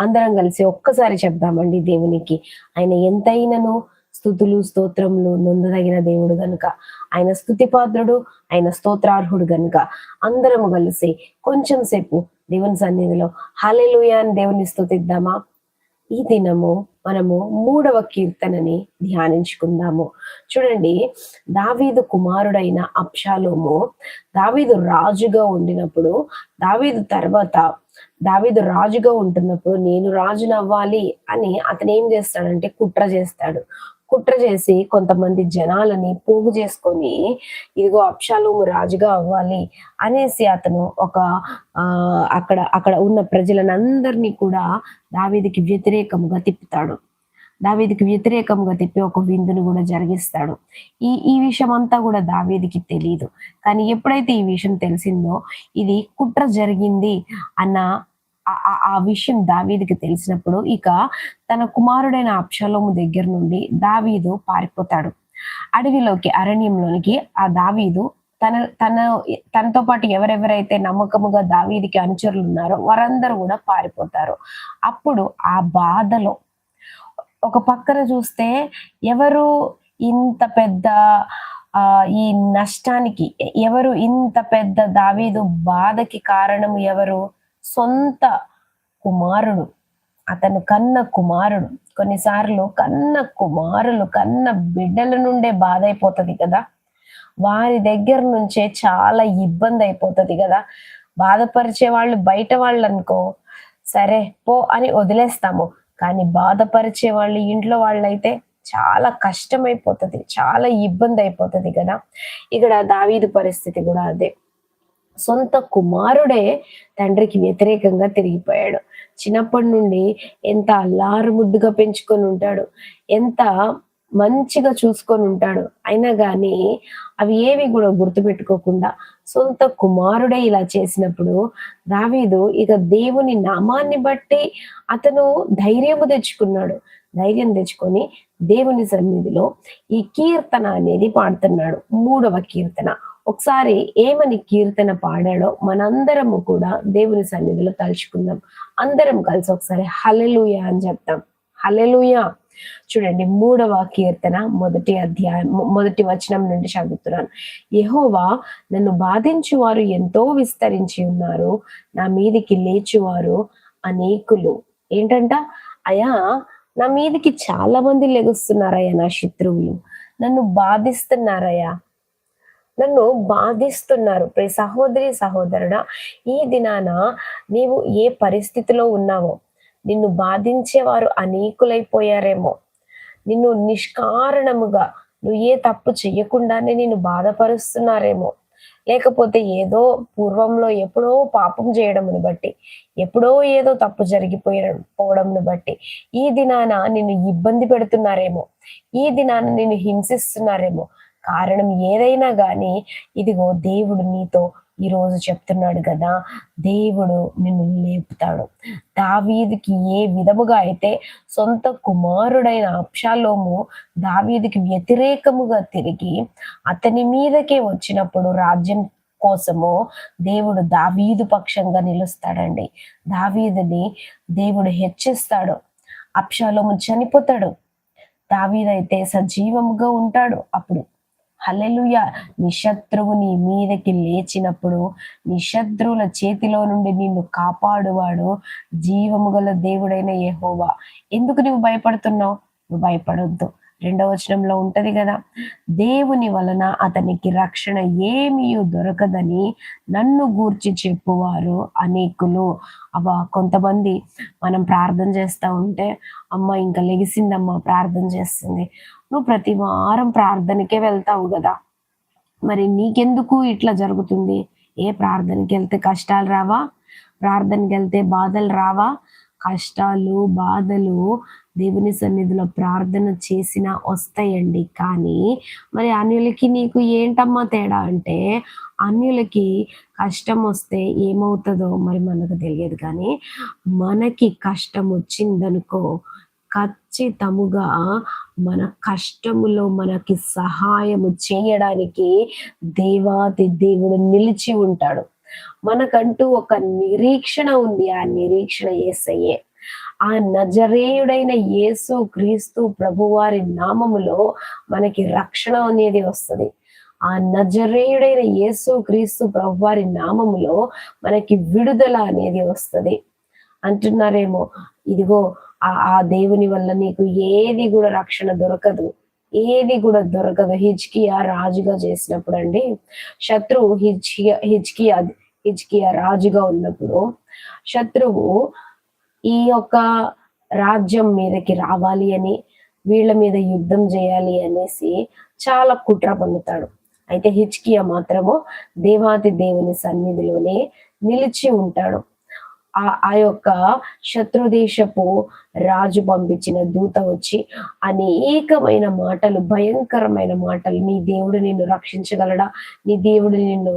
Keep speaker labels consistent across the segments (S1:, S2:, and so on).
S1: అందరం కలిసి ఒక్కసారి చెప్దామండి దేవునికి. ఆయన ఎంతైనను స్థుతులు స్తోత్రములు నొందదగిన దేవుడు గనుక. ఆయన స్థుతిపాత్రుడు ఆయన స్తోత్రార్హుడు గనుక. అందరము కలిసి కొంచెం సేపు దేవుని సన్నిధిలో. హలెలుయా అని దేవుని స్థుతిద్దామా? ఈ దినము మనము మూడవ కీర్తనని ధ్యానించుకుందాము. చూడండి దావీదు కుమారుడైన అప్షాలోము దావీదు రాజుగా ఉండినప్పుడు దావీదు తర్వాత దావీదు రాజుగా ఉంటున్నప్పుడు నేను రాజునవ్వాలి అని అతను ఏం చేస్తాడంటే కుట్ర చేస్తాడు. కుట్ర చేసి కొంతమంది జనాలని పోగు చేసుకొని ఇదిగో అప్షాలోము రాజుగా అవ్వాలి అనేసి అతను ఒక ఆ అక్కడ అక్కడ ఉన్న ప్రజలనందరినీ కూడా దావీదికి వ్యతిరేకముగా తిప్పుతాడు. దావీదికి వ్యతిరేకంగా తిప్పి ఒక విందును కూడా జరిగిస్తాడు. ఈ ఈ విషయం అంతా కూడా దావీదికి తెలియదు కానీ ఎప్పుడైతే ఈ విషయం తెలిసిందో ఇది కుట్ర జరిగింది అన్న ఆ- ఆ- ఆ విషయం దావీదికి తెలిసినప్పుడు ఇక తన కుమారుడైన అప్షలోము దగ్గర నుండి దావీదు పారిపోతాడు. అడవిలోకి అరణ్యంలోనికి ఆ దావీదు తన తన తనతో పాటు ఎవరెవరైతే నమ్మకముగా దావీదికి అనుచరులు ఉన్నారో వారందరూ కూడా పారిపోతారు. అప్పుడు ఆ బాధలో ఒక పక్కన చూస్తే ఎవరు ఇంత పెద్ద ఆ ఈ నష్టానికి ఎవరు ఇంత పెద్ద దావీదు బాధకి కారణం ఎవరు? సొంత కుమారుడు అతను కన్న కుమారుడు. కొన్నిసార్లు కన్న కుమారులు కన్న బిడ్డల నుండే బాధ అయిపోతుంది కదా. వారి దగ్గర నుంచే చాలా ఇబ్బంది అయిపోతుంది కదా. బాధపరిచే వాళ్ళు బయట వాళ్ళు అనుకో సరే పో అని వదిలేస్తాము. కానీ బాధపరిచే వాళ్ళు ఇంట్లో వాళ్ళైతే చాలా కష్టం చాలా ఇబ్బంది అయిపోతుంది కదా. ఇక్కడ దావీదు పరిస్థితి కూడా అదే. సొంత కుమారుడే తండ్రికి వ్యతిరేకంగా తిరిగిపోయాడు. చిన్నప్పటి నుండి ఎంత అల్లారు ముద్దుగా పెంచుకొని ఉంటాడు ఎంత మంచిగా చూసుకొని ఉంటాడు. అయినా కానీ అవి ఏవి కూడా గుర్తుపెట్టుకోకుండా సొంత కుమారుడే ఇలా చేసినప్పుడు దావీదు ఇక దేవుని నామాన్ని బట్టి అతను ధైర్యము తెచ్చుకున్నాడు. ధైర్యం తెచ్చుకొని దేవుని సన్నిధిలో ఈ కీర్తన అనేది పాడుతున్నాడు. మూడవ కీర్తన. ఒకసారి ఏమని కీర్తన పాడాడో మనందరము కూడా దేవుని సన్నిధిలో తలుచుకుందాం. అందరం కలిసి ఒకసారి హలెలుయ అని చెప్తాం. హలెలుయ చూడండి మూడవ కీర్తన మొదటి అధ్యాయం మొదటి వచనం నుండి చదువుతున్నాను. యహోవా నన్ను బాధించు వారు ఎంతో విస్తరించి ఉన్నారు. నా మీదికి లేచువారు అనేకులు. ఏంటంట? అయా నా మీదికి చాలా మంది లెగుస్తున్నారయ్యా నా శత్రువులు. నన్ను బాధిస్తున్నారయ్యా. నన్ను బాధిస్తున్నారు. ప్రే సహోదరి సహోదరుడా ఈ దినాన నీవు ఏ పరిస్థితిలో ఉన్నావో నిన్ను బాధించేవారు అనేకులైపోయారేమో. నిన్ను నిష్కారణముగా నువ్వు ఏ తప్పు చెయ్యకుండానే నిన్ను బాధపరుస్తున్నారేమో. లేకపోతే ఏదో పూర్వంలో ఎప్పుడో పాపం చేయడమును బట్టి ఎప్పుడో ఏదో తప్పు జరిగిపోయే పోవడంను బట్టి ఈ దినాన నిన్ను ఇబ్బంది పెడుతున్నారేమో. ఈ దినాన నిన్ను హింసిస్తున్నారేమో. కారణం ఏదైనా కానీ ఇదిగో దేవుడు నీతో ఈ రోజు చెప్తున్నాడు కదా దేవుడు నిన్ను లేపుతాడు. దావీదికి ఏ విధముగా అయితే సొంత కుమారుడైన అప్షాలోము దావీదికి వ్యతిరేకముగా తిరిగి అతని మీదకే వచ్చినప్పుడు రాజ్యం కోసము దేవుడు దావీదు పక్షంగా నిలుస్తాడండి. దావీదుని దేవుడు హెచ్చిస్తాడు. అప్షాలోము చనిపోతాడు. దావీదైతే సజీవముగా ఉంటాడు అప్పుడు. హల్లెలూయా. నిశత్రువు నీ మీదకి లేచినప్పుడు నిశత్రువుల చేతిలో నుండి నిన్ను కాపాడువాడు జీవము గల దేవుడైన యెహోవా. ఎందుకు నువ్వు భయపడుతున్నావు? నువ్వు భయపడొద్దు. రెండవ వచనంలో ఉంటది కదా దేవుని వలన అతనికి రక్షణ ఏమీ దొరకదని నన్ను గూర్చి చెప్పువారు అనేకులు. అవ కొంతమంది మనం ప్రార్థన చేస్తా ఉంటే అమ్మ ఇంకా లెగిసిందమ్మా ప్రార్థన చేస్తుంది. నువ్వు ప్రతి వారం ప్రార్థనకే వెళ్తావు కదా. మరి నీకెందుకు ఇట్లా జరుగుతుంది? ఏ ప్రార్థనకి వెళ్తే కష్టాలు రావా? ప్రార్థనకి వెళ్తే బాధలు రావా? కష్టాలు బాధలు దేవుని సన్నిధిలో ప్రార్థన చేసినా వస్తాయండి. కానీ మరి అన్యులకి నీకు ఏంటమ్మా తేడా అంటే అన్యులకి కష్టం వస్తే ఏమవుతుందో మరి మనకు తెలియదు కానీ మనకి కష్టం వచ్చిందనుకో ఖచ్చితముగా మన కష్టములో మనకి సహాయము చేయడానికి దేవాది దేవుడు నిలిచి ఉంటాడు. మనకంటూ ఒక నిరీక్షణ ఉంది ఆ నిరీక్షణ ఏసయ్యే. ఆ నజరేయుడైన యేసు క్రీస్తు ప్రభువారి నామములో మనకి రక్షణ అనేది వస్తుంది. ఆ నజరేయుడైన యేసు క్రీస్తు ప్రభువారి నామములో మనకి విడుదల అనేది వస్తుంది. అంటున్నారేమో ఇదిగో ఆ ఆ దేవుని వల్ల నీకు ఏది కూడా రక్షణ దొరకదు. ఏది కూడా దొరకదు. హిజ్కియా రాజుగా చేసినప్పుడు అండి శత్రువు హిజ్కియా హిజ్కియా హిజ్కియా రాజుగా ఉన్నప్పుడు శత్రువు ఈ యొక్క రాజ్యం మీదకి రావాలి అని వీళ్ళ మీద యుద్ధం చేయాలి అనేసి చాలా కుట్ర పొందుతాడు అయితే హిచ్కియా మాత్రము దేవాతి దేవుని సన్నిధిలోనే నిలిచి ఉంటాడు. ఆ ఆ యొక్క శత్రుదేశపు రాజు పంపించిన దూత వచ్చి అనేకమైన మాటలు భయంకరమైన మాటలు నీ దేవుడు నిన్ను రక్షించగలడా? నీ దేవుడు నిన్ను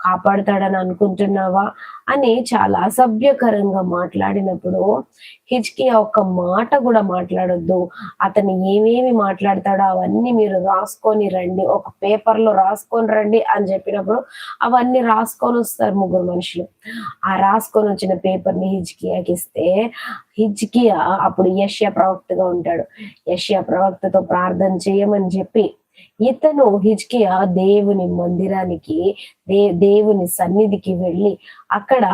S1: కాపాడుతాడని అనుకుంటున్నావా అని చాలా అసభ్యకరంగా మాట్లాడినప్పుడు హిజ్కి ఒక్క మాట కూడా మాట్లాడొద్దు. అతను ఏమేమి మాట్లాడతాడో అవన్నీ మీరు రాసుకొని రండి. ఒక పేపర్లో రాసుకొని రండి అని చెప్పినప్పుడు అవన్నీ రాసుకొని వస్తారు ముగ్గురు మనుషులు. ఆ రాసుకొని వచ్చిన పేపర్ని హిజ్కియాకి ఇస్తే హిజ్కియా అప్పుడు యష్యా ప్రవక్తగా ఉంటాడు. యష్యా ప్రవక్తతో ప్రార్థన చేయమని చెప్పి ఇతను హిజ్కియా దేవుని మందిరానికి దే దేవుని సన్నిధికి వెళ్ళి అక్కడ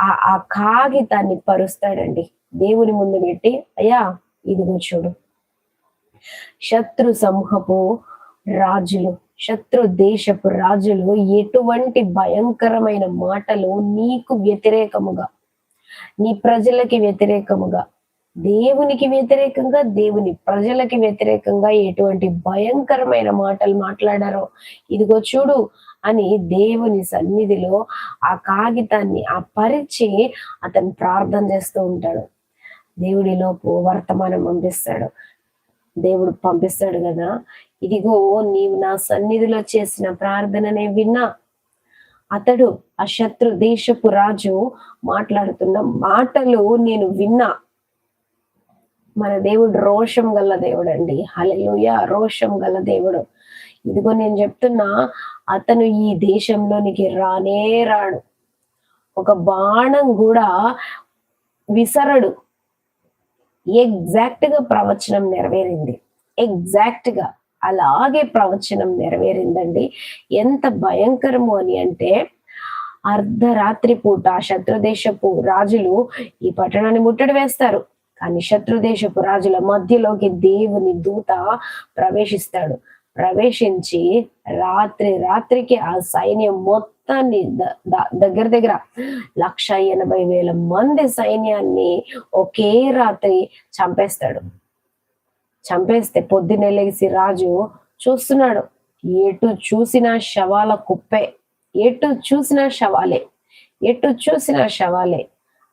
S1: ఆ ఆ కాగితాన్ని పరుస్తాడండి. దేవుని ముందు పెట్టి అయ్యా ఇదిగో చూడు. శత్రు సమూహపు రాజులు శత్రు దేశపు రాజులు ఎటువంటి భయంకరమైన మాటలు నీకు వ్యతిరేకముగా నీ ప్రజలకి వ్యతిరేకముగా దేవునికి వ్యతిరేకంగా దేవుని ప్రజలకి వ్యతిరేకంగా ఎటువంటి భయంకరమైన మాటలు మాట్లాడారో ఇదిగో చూడు అని దేవుని సన్నిధిలో ఆ కాగితాన్ని ఆ పరిచి అతను ప్రార్థన చేస్తూ ఉంటాడు. దేవుడిలోపు వర్తమానం పంపిస్తాడు. దేవుడు పంపిస్తాడు కదా. ఇదిగో నీవు నా సన్నిధిలో చేసిన ప్రార్థననే విన్నా. అతడు ఆ శత్రు దేశపు రాజు మాట్లాడుతున్న మాటలు నేను విన్నా. మన దేవుడు రోషం గల దేవుడు అండి హలలుయ రోషం గల దేవుడు. ఇదిగో నేను చెప్తున్నా అతను ఈ దేశంలోనికి రానే రాడు. ఒక బాణం కూడా విసరడు. ఎగ్జాక్ట్గా ప్రవచనం నెరవేరింది. ఎగ్జాక్ట్గా. అలాగే ప్రవచనం నెరవేరిందండి. ఎంత భయంకరము అని అంటే అర్ధరాత్రి పూట శత్రుదేశపు రాజులు ఈ పట్టణాన్ని ముట్టడి వేస్తారు. కానీ శత్రుదేశపు రాజుల మధ్యలోకి దేవుని దూత ప్రవేశిస్తాడు. ప్రవేశించి రాత్రి రాత్రికి ఆ సైన్యం మొత్తాన్ని దగ్గర దగ్గర లక్ష ఎనభై వేల మంది సైన్యాన్ని ఒకే రాత్రి చంపేస్తాడు. చంపేస్తే పొద్దున్నే లేచి రాజు చూస్తున్నాడు. ఎటు చూసిన శవాల కుప్పే ఎటు చూసిన శవాలే ఎటు చూసిన శవాలే.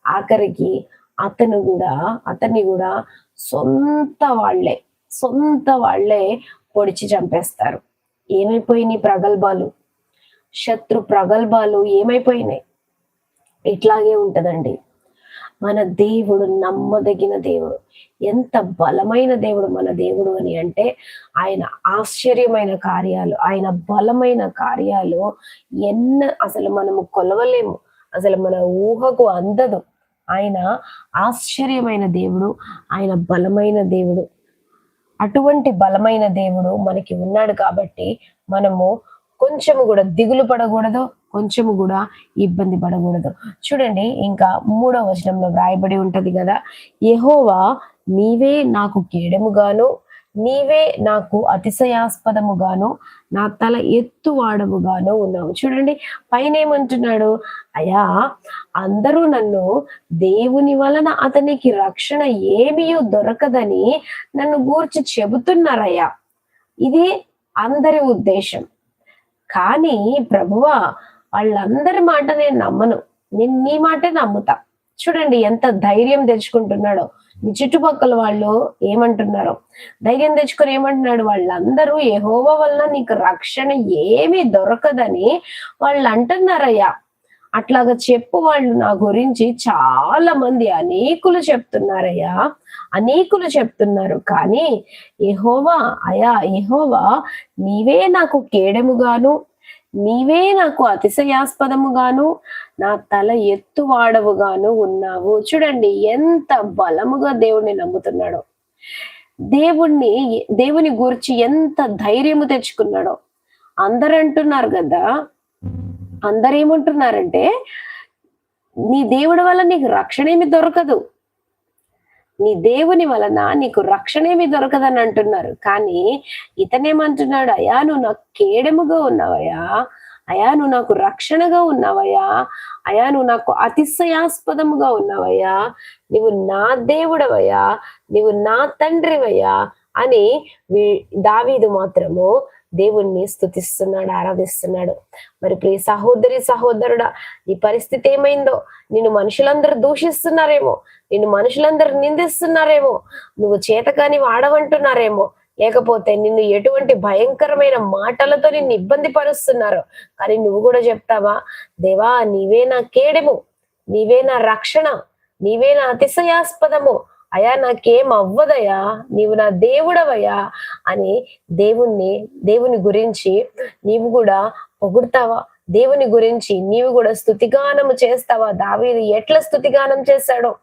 S1: ఆఖరికి అతను కూడా అతన్ని కూడా సొంత వాళ్ళే సొంత వాళ్ళే పొడిచి చంపేస్తారు. ఏమైపోయినాయి ప్రగల్భాలు? శత్రు ప్రగల్భాలు ఏమైపోయినాయి? ఇట్లాగే ఉంటదండి. మన దేవుడు నమ్మదగిన దేవుడు. ఎంత బలమైన దేవుడు మన దేవుడు అని అంటే ఆయన ఆశ్చర్యమైన కార్యాలు ఆయన బలమైన కార్యాలు ఎన్న అసలు మనము కొలవలేము. అసలు మన ఊహకు అందదు. ఆయన ఆశ్చర్యమైన దేవుడు ఆయన బలమైన దేవుడు. అటువంటి బలమైన దేవుడు మనకి ఉన్నాడు కాబట్టి మనము కొంచెము కూడా దిగులు పడకూడదు కొంచెము కూడా ఇబ్బంది పడకూడదు. చూడండి ఇంకా మూడవ వచనంలో వ్రాయబడి ఉంటది కదా యహోవా నీవే నాకు కేడముగాను నీవే నాకు అతిశయాస్పదముగాను నా తల ఎత్తువాడముగాను ఉన్నావు. చూడండి పైన ఏమంటున్నాడు అయా అందరూ నన్ను దేవుని వలన అతనికి రక్షణ ఏమీ దొరకదని నన్ను గూర్చి చెబుతున్నారయ్యా. ఇది అందరి ఉద్దేశం. కానీ ప్రభువా వాళ్ళందరి మాట నేను నమ్మను. నేను నీ మాటే నమ్ముతా. చూడండి ఎంత ధైర్యం తెచ్చుకుంటున్నాడో. చుట్టుపక్కల వాళ్ళు ఏమంటున్నారో ధైర్యం తెచ్చుకొని ఏమంటున్నాడు వాళ్ళందరూ యెహోవా వలన నీకు రక్షణ ఏమీ దొరకదని వాళ్ళు అంటున్నారయ్యా. అట్లాగా చెప్పు వాళ్ళు నా గురించి చాలా మంది అనేకులు చెప్తున్నారయ్యా అనేకులు చెప్తున్నారు. కానీ ఎహోవా అయా ఎహోవా నీవే నాకు కేడెముగాను నీవే నాకు అతిశయాస్పదముగాను నా తల ఎత్తువాడవుగాను ఉన్నావు. చూడండి ఎంత బలముగా దేవుణ్ణి నమ్ముతున్నాడో. దేవుణ్ణి దేవుని గురించి ఎంత ధైర్యము తెచ్చుకున్నాడో. అందరు అంటున్నారు కదా. అందరేమంటున్నారంటే నీ దేవుడి వల్ల నీకు రక్షణ ఏమి దొరకదు. నీ దేవుని వలన నీకు రక్షణేమి దొరకదని అంటున్నారు. కానీ ఇతనేమంటున్నాడు అయా నువ్వు నాకు కేడముగా ఉన్నావయ్యా. అయా నువ్వు నాకు రక్షణగా ఉన్నావయ్యా. అయా నువ్వు నాకు అతిశయాస్పదముగా ఉన్నావయ్యా. నువ్వు నా దేవుడవయ్యా. నువ్వు నా తండ్రివయ్యా. అని దావీదు మాత్రము దేవుణ్ణి స్థుతిస్తున్నాడు ఆరాధిస్తున్నాడు. మరి ప్రియ సహోదరి సహోదరుడా నీ పరిస్థితి ఏమైందో? నిన్ను మనుషులందరూ దూషిస్తున్నారేమో? నిన్ను మనుషులందరూ నిందిస్తున్నారేమో? నువ్వు చేతకాని వాడవంటున్నారేమో? లేకపోతే నిన్ను ఎటువంటి భయంకరమైన మాటలతో నిన్ను ఇబ్బంది పరుస్తున్నారు? కానీ నువ్వు కూడా చెప్తావా? దేవా నీవే నా కేడెము నీవే నా రక్షణ నీవే నా అతిశయాస్పదము. అయా నాకేం అవ్వదయా నీవు నా దేవుడవయ్యా అని దేవుణ్ణి దేవుని గురించి నీవు కూడా పొగుడతావా? దేవుని గురించి నీవు కూడా స్థుతిగానము చేస్తావా? దావీది ఎట్లా స్థుతిగానం చేశాడో?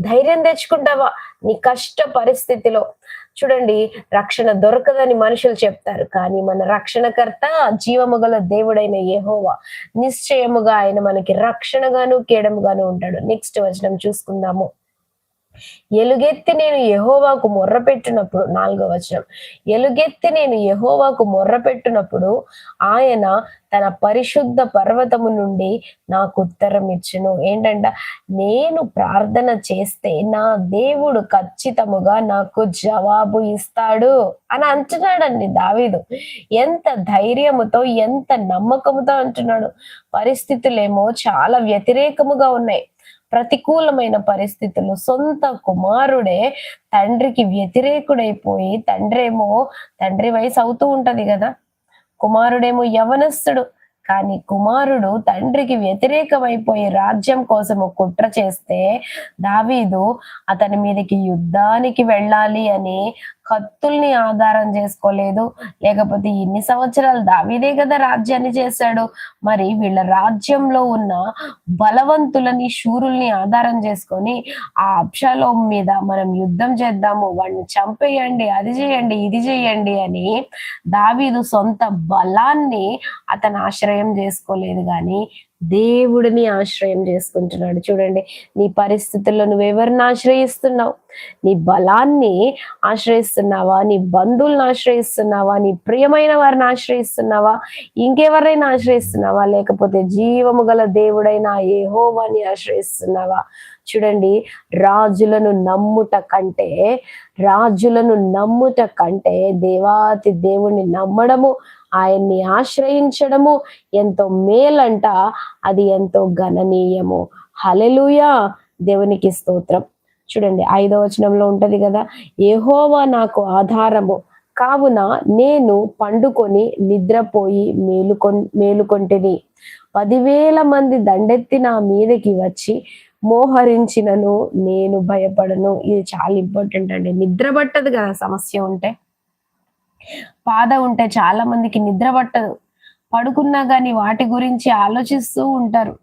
S1: ధైర్యం తెచ్చుకుంటావా? నీ కష్ట పరిస్థితిలో. చూడండి రక్షణ దొరకదని మనుషులు చెప్తారు కానీ మన రక్షణకర్త జీవము గల దేవుడైన ఏహోవా నిశ్చయముగా ఆయన మనకి రక్షణగాను కేడముగాను ఉంటాడు. నెక్స్ట్ వచనం చూసుకుందాము. ఎలుగెత్తి నేను యహోవాకు మొర్ర పెట్టినప్పుడు నాలుగో వచనం ఎలుగెత్తి నేను యహోవాకు మొర్ర పెట్టినప్పుడు ఆయన తన పరిశుద్ధ పర్వతము నుండి నాకు ఉత్తరం ఇచ్చును. ఏంటంట నేను ప్రార్థన చేస్తే నా దేవుడు ఖచ్చితముగా నాకు జవాబు ఇస్తాడు అని అంటున్నాడండి దావీదు. ఎంత ధైర్యముతో ఎంత నమ్మకముతో అంటున్నాడు. పరిస్థితులేమో చాలా వ్యతిరేకముగా ఉన్నాయి. ప్రతికూలమైన పరిస్థితులు సొంత కుమారుడే తండ్రికి వ్యతిరేకుడైపోయి తండ్రేమో తండ్రి వయసు అవుతూ ఉంటది కదా. కుమారుడేమో యవనస్తుడు. కానీ కుమారుడు తండ్రికి వ్యతిరేకమైపోయి రాజ్యం కోసం కుట్ర చేస్తే దావీదు అతని మీదకి యుద్ధానికి వెళ్ళాలి అని కత్తుల్ని ఆధారం చేసుకోలేదు. లేకపోతే ఇన్ని సంవత్సరాలు దావీదే కదా రాజ్యాన్ని చేశాడు. మరి వీళ్ళ రాజ్యంలో ఉన్న బలవంతులని శూరుల్ని ఆధారం చేసుకొని ఆ అప్షాలో మీద మనం యుద్ధం చేద్దాము. వాడిని చంపేయండి అది చేయండి ఇది చేయండి అని దావీదు సొంత బలాన్ని అతను ఆశ్రయం చేసుకోలేదు. కానీ దేవుడిని ఆశ్రయం చేసుకుంటున్నాడు. చూడండి నీ పరిస్థితుల్లో నువ్వెవరిని ఆశ్రయిస్తున్నావు? నీ బలాన్ని ఆశ్రయిస్తున్నావా? నీ బంధువులను ఆశ్రయిస్తున్నావా? నీ ప్రియమైన వారిని ఆశ్రయిస్తున్నావా? ఇంకెవరైనా ఆశ్రయిస్తున్నావా? లేకపోతే జీవము గల దేవుడైన ఏహోవాని ఆశ్రయిస్తున్నావా? చూడండి రాజులను నమ్ముట కంటే రాజులను నమ్ముట కంటే దేవాతి దేవుణ్ణి నమ్మడము ఆయన్ని ఆశ్రయించడము ఎంతో మేలంట అది ఎంతో గణనీయము. హలెలుయా దేవునికి స్తోత్రం. చూడండి ఐదో వచనంలో ఉంటది కదా ఏహోవా నాకు ఆధారము. కావున నేను పండుకొని నిద్రపోయి మేలుకొ మేలుకొంటిని. పదివేల మంది దండెత్తి నా మీదకి వచ్చి మోహరించినను నేను భయపడను. ఇది చాలా ఇంపార్టెంట్ అండి. నిద్ర పట్టదు కదా సమస్య ఉంటే. బాధ ఉంటే చాలా మందికి నిద్ర పట్టదు. పడుకున్నా కానీ వాటి గురించి ఆలోచిస్తూ ఉంటారు.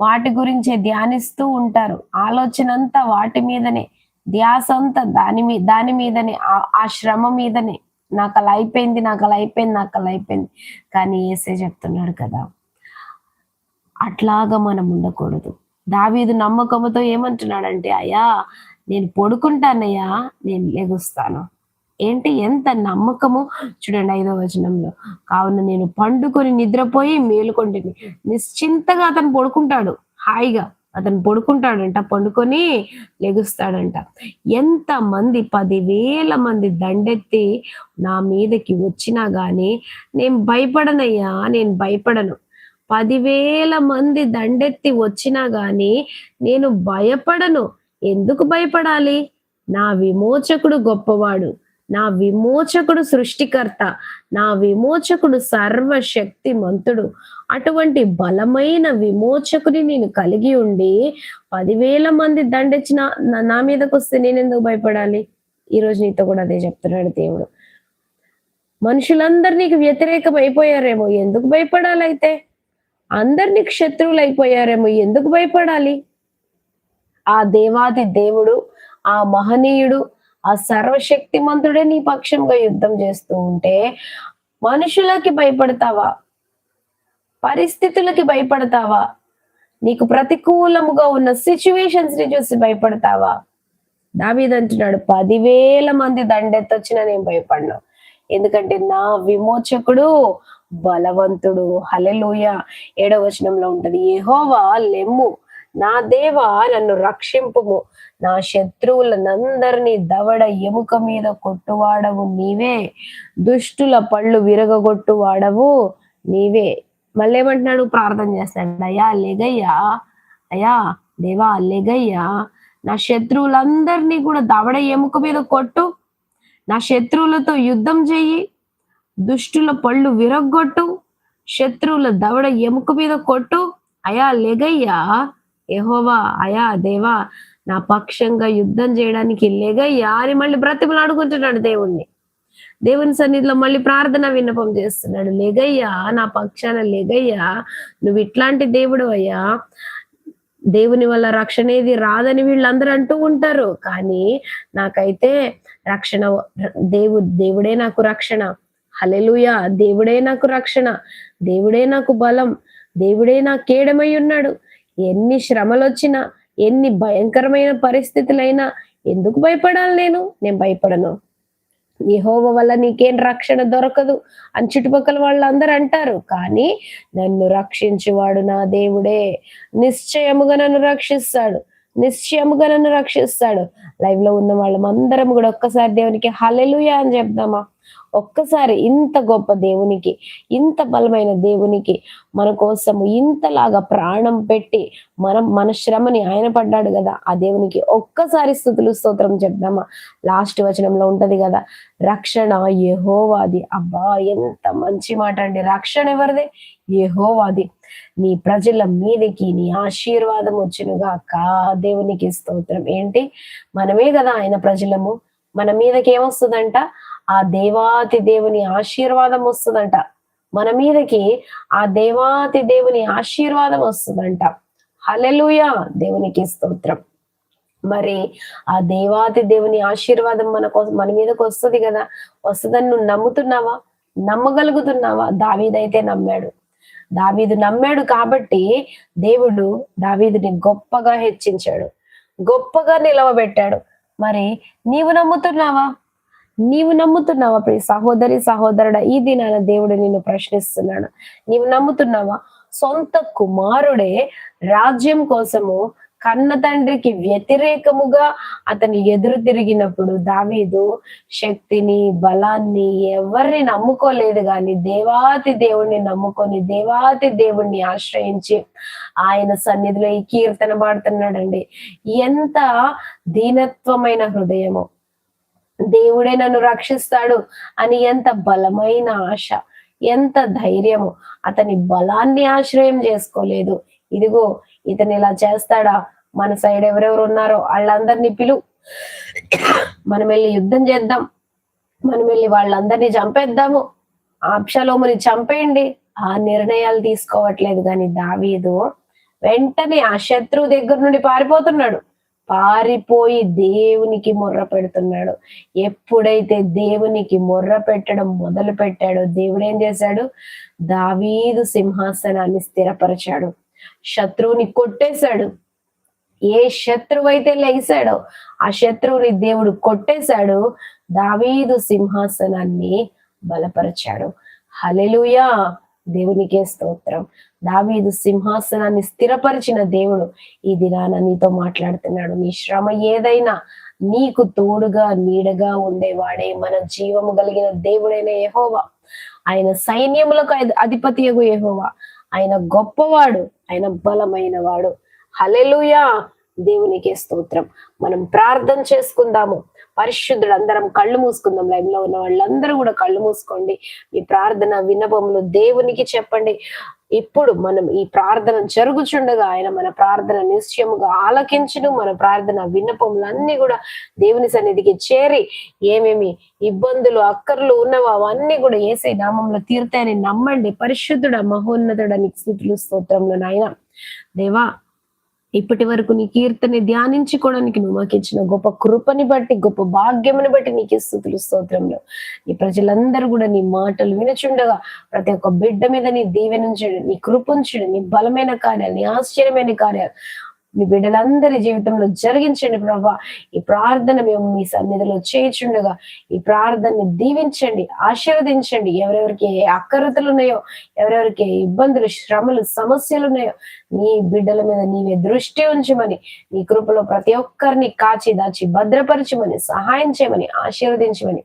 S1: వాటి గురించి ధ్యానిస్తూ ఉంటారు. ఆలోచన అంతా వాటి మీదనే ధ్యాస అంతా దాని మీ దాని మీదనే ఆ- శ్రమ మీదనే. నాకు అలా అయిపోయింది నాకు అలా అయిపోయింది నాకు అలా అయిపోయింది. కానీ ఏసే చెప్తున్నాడు కదా అట్లాగా మనం ఉండకూడదు. దావీదు నమ్మకముతో ఏమంటున్నాడంటే అయ్యా నేను పడుకుంటానయ్యా నేను లెగుస్తాను. ఏంటి ఎంత నమ్మకము? చూడండి ఐదో వచనంలో. కావున నేను పండుకొని నిద్రపోయి మేలుకొంటిని. నిశ్చింతగా అతను పడుకుంటాడు. హాయిగా అతను పడుకుంటాడంట పండుకొని లెగుస్తాడంట. ఎంత మంది పదివేల మంది దండెత్తి నా మీదకి వచ్చినా గాని నేను భయపడనయ్యా నేను భయపడను. పదివేల మంది దండెత్తి వచ్చినా గాని నేను భయపడను. ఎందుకు భయపడాలి? నా విమోచకుడు గొప్పవాడు. నా విమోచకుడు సృష్టికర్త నా విమోచకుడు సర్వశక్తి మంతుడు అటువంటి బలమైన విమోచకుని నేను కలిగి ఉండి పదివేల మంది దండెచ్చిన నా- నా మీదకి వస్తే నేను ఎందుకు భయపడాలి? ఈ రోజు నీతో కూడా అదే చెప్తున్నాడు దేవుడు. మనుషులందరు నీకు వ్యతిరేకం అయిపోయారేమో ఎందుకు భయపడాలి అయితే? అందరు నీకు శత్రువులు అయిపోయారేమో ఎందుకు భయపడాలి? ఆ దేవాది దేవుడు ఆ మహనీయుడు ఆ సర్వశక్తిమంతుడే నీ పక్షంగా యుద్ధం చేస్తూ ఉంటే మనుషులకి భయపడతావా? పరిస్థితులకి భయపడతావా? నీకు ప్రతికూలముగా ఉన్న సిచ్యువేషన్స్ని చూసి భయపడతావా? దావీదంటున్నాడు పదివేల మంది దండెత్తొచ్చినా నేను భయపడను. ఎందుకంటే నా విమోచకుడు బలవంతుడు. హలెలుయ ఏడవ వచనంలో ఉంటది ఏహోవా లెమ్ము నా దేవా నన్ను రక్షింపుము. నా శత్రువులనందరినీ దవడ ఎముక మీద కొట్టువాడవు నీవే. దుష్టుల పళ్ళు విరగొట్టువాడవు నీవే. మళ్ళీ ఏమంటున్నాడు ప్రార్థన చేస్తాడు. అయ్యా లెగయ్యా. అయ్యా దేవా లెగయ్యా. నా శత్రువులందరినీ కూడా దవడ ఎముక మీద కొట్టు. నా శత్రువులతో యుద్ధం చెయ్యి. దుష్టుల పళ్ళు విరగ్గొట్టు శత్రువుల దవడ ఎముక మీద కొట్టు. అయా లెగయ్యా. ఏహోవా అయా దేవా నా పక్షంగా యుద్ధం చేయడానికి లెగయ్యా అని మళ్ళీ బ్రతిమలు అడుగుతున్నాడు దేవుణ్ణి. దేవుని సన్నిధిలో మళ్ళీ ప్రార్థన విన్నపం చేస్తున్నాడు. లెగయ్యా నా పక్షాన లెగయ్యా నువ్వు ఇట్లాంటి దేవుడు అయ్యా. దేవుని వల్ల రక్షణ ఏది రాదని వీళ్ళందరూ అంటూ ఉంటారు. కానీ నాకైతే రక్షణ దేవు దేవుడే నాకు రక్షణ. హలెలుయా దేవుడే నాకు రక్షణ. దేవుడే నాకు బలం. దేవుడే నా కేడమై ఉన్నాడు. ఎన్ని శ్రమలు వచ్చినా ఎన్ని భయంకరమైన పరిస్థితులైనా ఎందుకు భయపడాలి నేను? నేను భయపడను. యెహోవా వల్ల నీకేం రక్షణ దొరకదు అని చుట్టుపక్కల వాళ్ళందరూ అంటారు. కానీ నన్ను రక్షించేవాడు నా దేవుడే. నిశ్చయముగా నన్ను రక్షిస్తాడు. నిశ్చయముగా నన్ను రక్షిస్తాడు. లైవ్లో ఉన్న వాళ్ళమందరం కూడా ఒక్కసారి దేవునికి హలెలుయా అని చెప్దామా? ఒక్కసారి ఇంత గొప్ప దేవునికి ఇంత బలమైన దేవునికి మన కోసము ఇంతలాగా ప్రాణం పెట్టి మనం మన శ్రమని ఆయన పడ్డాడు కదా ఆ దేవునికి ఒక్కసారి స్థుతులు స్తోత్రం చెప్దామా? లాస్ట్ వచనంలో ఉంటది కదా రక్షణ యహోవాది. అబ్బా ఎంత మంచి మాట అండి. రక్షణ ఎవరిది? యహోవాది. నీ ప్రజల మీదకి నీ ఆశీర్వాదం వచ్చినగా. కా దేవునికి స్తోత్రం. ఏంటి? మనమే కదా ఆయన ప్రజలము. మన మీదకి ఏమొస్తుందంట ఆ దేవాతి దేవుని ఆశీర్వాదం వస్తుందంట. మన మీదకి ఆ దేవాతి దేవుని ఆశీర్వాదం వస్తుందంట. హలెలుయా దేవునికి స్తోత్రం. మరి ఆ దేవాతి దేవుని ఆశీర్వాదం మన కోసం మన మీదకి వస్తుంది కదా. వస్తుందని నువ్వు నమ్ముతున్నావా? నమ్మగలుగుతున్నావా? దావీదైతే నమ్మాడు. దావీదు నమ్మాడు కాబట్టి దేవుడు దావీదుని గొప్పగా హెచ్చించాడు. గొప్పగా నిలవబెట్టాడు. మరి నీవు నమ్ముతున్నావా? నీవు నమ్ముతున్నావా ప్రియ సహోదరి సహోదరుడ? ఈ దినాన దేవుడు నిన్ను ప్రశ్నిస్తున్నాడు. నీవు నమ్ముతున్నావా? సొంత కుమారుడే రాజ్యం కోసము కన్న తండ్రికి వ్యతిరేకముగా అతని ఎదురు తిరిగినప్పుడు దావీదు శక్తిని బలాన్ని ఎవరిని నమ్ముకోలేదు గాని దేవాతి దేవుణ్ణి నమ్ముకొని దేవాతి దేవుణ్ణి ఆశ్రయించి ఆయన సన్నిధిలో ఈ కీర్తన పాడుతున్నాడండి. ఎంత దీనత్వమైన హృదయము. దేవుడే నన్ను రక్షిస్తాడు అని ఎంత బలమైన ఆశ ఎంత ధైర్యము. అతని బలాన్ని ఆశ్రయం చేసుకోలేదు. ఇదిగో ఇతను ఇలా చేస్తాడా? మన సైడ్ ఎవరెవరు ఉన్నారో వాళ్ళందరినీ పిలు. మనం వెళ్ళి యుద్ధం చేద్దాం. మనం వెళ్ళి వాళ్ళందరినీ చంపేద్దాము. ఆప్షలోముని చంపేయండి. ఆ నిర్ణయాలు తీసుకోవట్లేదు. కానీ దావీదు వెంటనే ఆ శత్రువు దగ్గర నుండి పారిపోతున్నాడు. పారిపోయి దేవునికి మొర్ర పెడుతున్నాడు. ఎప్పుడైతే దేవునికి మొర్ర పెట్టడం మొదలు పెట్టాడో దేవుడు ఏం చేశాడు? దావీదు సింహాసనాన్ని స్థిరపరిచాడు. శత్రువుని కొట్టేశాడు. ఏ శత్రువు అయితే లేచాడో ఆ శత్రువుని దేవుడు కొట్టేశాడు దావీదు సింహాసనాన్ని బలపరిచాడు. హలెలుయా దేవునికే స్తోత్రం. దావీదు సింహాసనాన్ని స్థిరపరిచిన దేవుడు ఈ దినాన నీతో మాట్లాడుతున్నాడు. నీ శ్రమ ఏదైనా నీకు తోడుగా నీడగా ఉండేవాడే మన జీవము కలిగిన దేవుడైన యెహోవా. ఆయన సైన్యములకు అధిపతియగు యెహోవా. ఆయన గొప్పవాడు ఆయన బలమైన వాడు హలెలుయా దేవునికే స్తోత్రం. మనం ప్రార్థన చేసుకుందాము. పరిశుద్ధుడు అందరం కళ్ళు మూసుకుందాం లైవ్లో ఉన్న వాళ్ళందరూ కూడా కళ్ళు మూసుకోండి. మీ ప్రార్థన విన్నపములు దేవునికి చెప్పండి. ఇప్పుడు మనం ఈ ప్రార్థన జరుగుచుండగా ఆయన మన ప్రార్థన నిశ్చయముగా ఆలకించును. మన ప్రార్థన విన్నపములన్నీ కూడా దేవుని సన్నిధికి చేరి ఏమేమి ఇబ్బందులు అక్కర్లు ఉన్నవో అవన్నీ కూడా ఏసై నామంలో తీరుతాయని నమ్మండి. పరిశుద్ధుడ మహోన్నతుడానికి స్థితులు స్తోత్రంలో నాయన. దేవా ఇప్పటి వరకు నీ కీర్తని ధ్యానించుకోవడానికి నువ్వు మాకు ఇచ్చిన గొప్ప కృపని బట్టి గొప్ప భాగ్యముని బట్టి నీకు స్థుతులు స్తోత్రంలో ఈ ప్రజలందరూ కూడా నీ మాటలు వినచుండగా ప్రతి ఒక్క బిడ్డ మీద నీ దీవెనుంచడు నీ కృపుంచుడు నీ బలమైన కార్యాలు నీ ఆశ్చర్యమైన కార్యాలు. మీ బిడ్డలందరి జీవితంలో జరిగించండి ప్రభా. ఈ ప్రార్థన మేము మీ సన్నిధిలో చేయించుండగా ఈ ప్రార్థనని దీవించండి ఆశీర్వదించండి. ఎవరెవరికి ఏ అక్కరతలు ఉన్నాయో ఎవరెవరికి ఏ ఇబ్బందులు శ్రమలు సమస్యలు ఉన్నాయో నీ బిడ్డల మీద నీవే దృష్టి ఉంచమని నీ కృపలో ప్రతి ఒక్కరిని కాచి దాచి భద్రపరచమని సహాయం చేయమని ఆశీర్వదించమని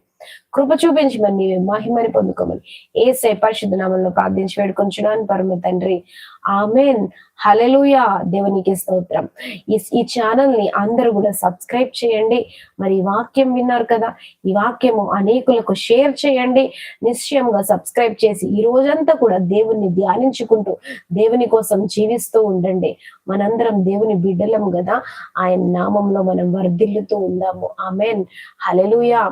S1: కృప చూపించమని నీవే మహిమని పొందుకోమని. ఏసే పరిశుద్ధ నామంలో ప్రార్థించి వేడుకొంచున్నాను. పరమ తండ్రి. ఆమెన్. హలెలుయా దేవునికి స్తోత్రం. ఈ ఛానల్ని అందరూ కూడా సబ్స్క్రైబ్ చేయండి. మరి ఈ వాక్యం విన్నారు కదా? ఈ వాక్యము అనేకులకు షేర్ చేయండి. నిశ్చయంగా సబ్స్క్రైబ్ చేసి ఈ రోజంతా కూడా దేవుణ్ణి ధ్యానించుకుంటూ దేవుని కోసం జీవిస్తూ ఉండండి. మనందరం దేవుని బిడ్డలం కదా. ఆయన నామంలో మనం వర్ధిల్లుతూ ఉందాము. ఆమెన్. హలెలుయా